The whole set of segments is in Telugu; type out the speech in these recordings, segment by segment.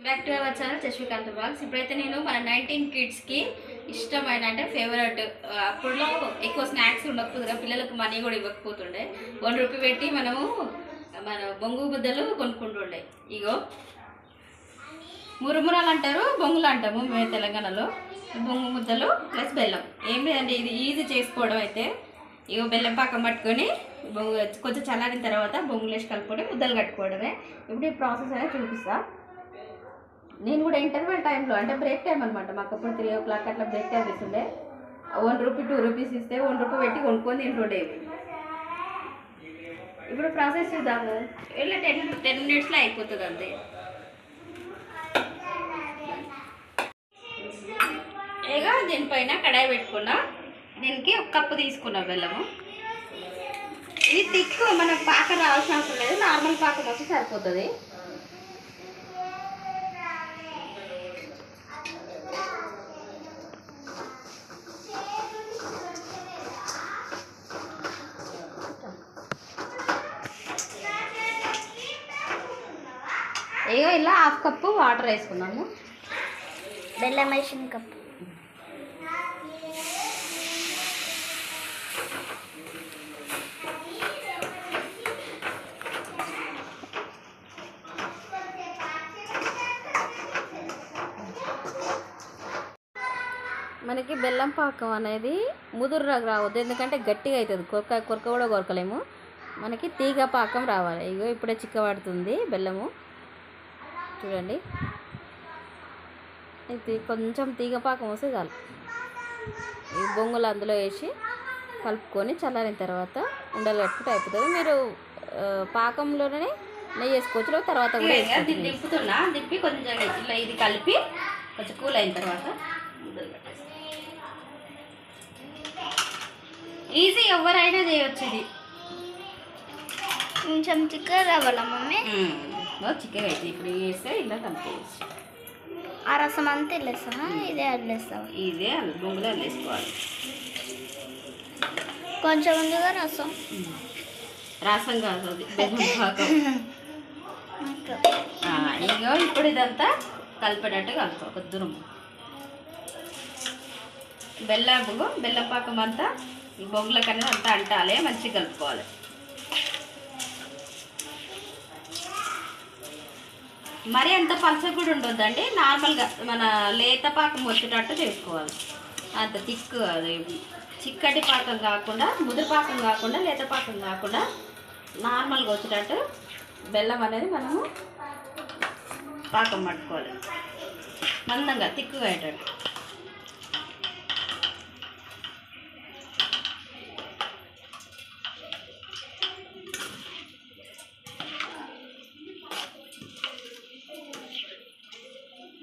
బ్యాక్ టు అవర్ ఛానల్ చశ్వికాంత్ బ్లాగ్స్ ఇప్పుడైతే నేను మన నైన్టీన్ కిడ్స్కి ఇష్టమైన అంటే ఫేవరెట్ అప్పుడులో ఎక్కువ స్నాక్స్ ఉండకపోదు కదా పిల్లలకు మనీ కూడా ఇవ్వకపోతుండే. వన్ రూపీ పెట్టి మనము మన బొంగు బుద్దలు కొనుక్కుంటుండే. ఇగో. మురుమురాలు అంటారు బొంగులు అంటాము మేము తెలంగాణలో. బొంగు ముద్దలు ప్లస్ బెల్లం. ఏం లేదండి ఇది ఈజీ చేసుకోవడం అయితే. ఇగో బెల్లం పాకం పట్టుకొని బొంగు కొంచెం చల్లారిన తర్వాత బొంగులు వేసి కలుపుకొని ముద్దలు కట్టుకోవడమే. ఇప్పుడు ఈ ప్రాసెస్ అనేది చూపిస్తాను నేను కూడా ఇంటర్వెల్ టైంలో అంటే బ్రేక్ టైం అనమాట మాకు అప్పుడు త్రీ ఓ క్లాక్ అట్లా బ్రేక్ టైం ఇస్తుండే. వన్ రూపీ టూ రూపీస్ ఇస్తే వన్ రూపీ పెట్టి కొనుక్కొని తింటుండేవి ఇప్పుడు ప్రాసెస్ చూద్దాము. వెళ్ళి టెన్ టెన్ మినిట్స్లో అయిపోతుంది అంతే. ఇక దీనిపైన కడాయి పెట్టుకున్నా. దీనికి ఒక కప్పు తీసుకున్నా బెల్లము. ఇది తిక్కు మనకు పాక రావాల్సిన అవసరం లేదు. నార్మల్ పాకం వచ్చి సరిపోతుంది. ఇగో ఇలా హాఫ్ కప్పు వాటర్ వేసుకున్నాము బెల్లం వేసిన కప్పు. మనకి బెల్లం పాకం అనేది ముదురు రా- రావద్దు. ఎందుకంటే గట్టిగా అవుతుంది కొరక కొరక కూడా కొరకలేము. మనకి తీగ పాకం రావాలి. ఇగో ఇప్పుడే చిక్కబడుతుంది బెల్లము. చూడండి. ఇది కొంచెం తీగ పాకం వస్తే చాలు. ఈ బొంగులు అందులో వేసి కలుపుకొని చల్లారిన తర్వాత ఉండలు కట్టుకుంటే అయిపోతుంది. మీరు పాకంలోనే నెయ్యి వేసుకోవచ్చు లేదా తర్వాత కూడా. దింపుతున్నా దింపి కొంచెం ఇట్లా ఇది కలిపి కొంచెం కూల్ అయిన తర్వాత. ఈజీ ఎవరైనా చేయొచ్చు ఇది. కొంచెం చిక్కగా రావాలా మమ్మీ? చికెన్ అయితే ఇప్పుడు వేస్తే ఇలా కలిపేయచ్చు ఆ రసం అంతా వెళ్ళేస్తామా ఇదే వదిలేస్తావా ఇదే బొంగులో వేసుకోవాలి కొంచెం ముందుగా రసం రసం కాదు అది ఇగో ఇప్పుడు ఇదంతా కలిపేటట్టు కలుపుకో ఒక దూరం బెల్లం పాకం అంతా ఈ బొంగులకు అనేది అంతా అంటాలి మంచిగా కలుపుకోవాలి మరి అంత పలస కూడా ఉండొద్దండి. నార్మల్గా మన లేత పాకం వచ్చేటట్టు చేసుకోవాలి. అంత తిక్కు అది చిక్కటి పాకం కాకుండా ముదురు పాకం కాకుండా లేత పాకం కాకుండా నార్మల్గా వచ్చేటట్టు బెల్లం అనేది మనము పాకం పట్టుకోవాలి. మందంగా తిక్కుగా అయ్యేటట్టు.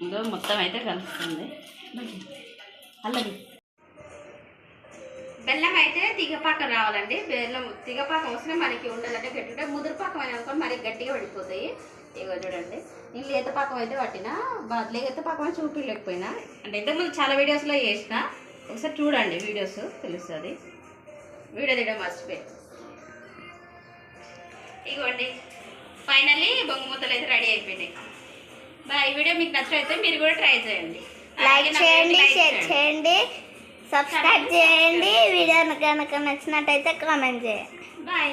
ఇందులో మొత్తం అయితే కలుస్తుంది. అల్లది బెల్లం అయితే తీగపాకం రావాలండి. బెల్లం తీగపాకం వస్తే మనకి ఉండాలంటే గట్టిగా ముదురుపాకం అని అనుకోండి మరి గట్టిగా పడిపోతాయి. ఇగో చూడండి. నేను లేతపాకం అయితే పట్టినా లేతపాకం పాకం అని చూపించలేకపోయినా. అంటే ఇంతకుముందు చాలా వీడియోస్లో చేసిన ఒకసారి చూడండి వీడియోస్ తెలుస్తుంది. వీడియో తీయడం మర్చిపోయి ఇగోండి ఫైనల్లీ బొంగు మూతలు అయితే రెడీ అయిపోయినాయి. బాయ్ ఈ వీడియో మీకు నచ్చినైతే మీరు కూడా ట్రై చేయండి. లైక్ చేయండి షేర్ చేయండి. సబ్స్క్రైబ్ చేయండి. వీడియో కనుక నచ్చినట్టయితే కామెంట్ చేయండి. బాయ్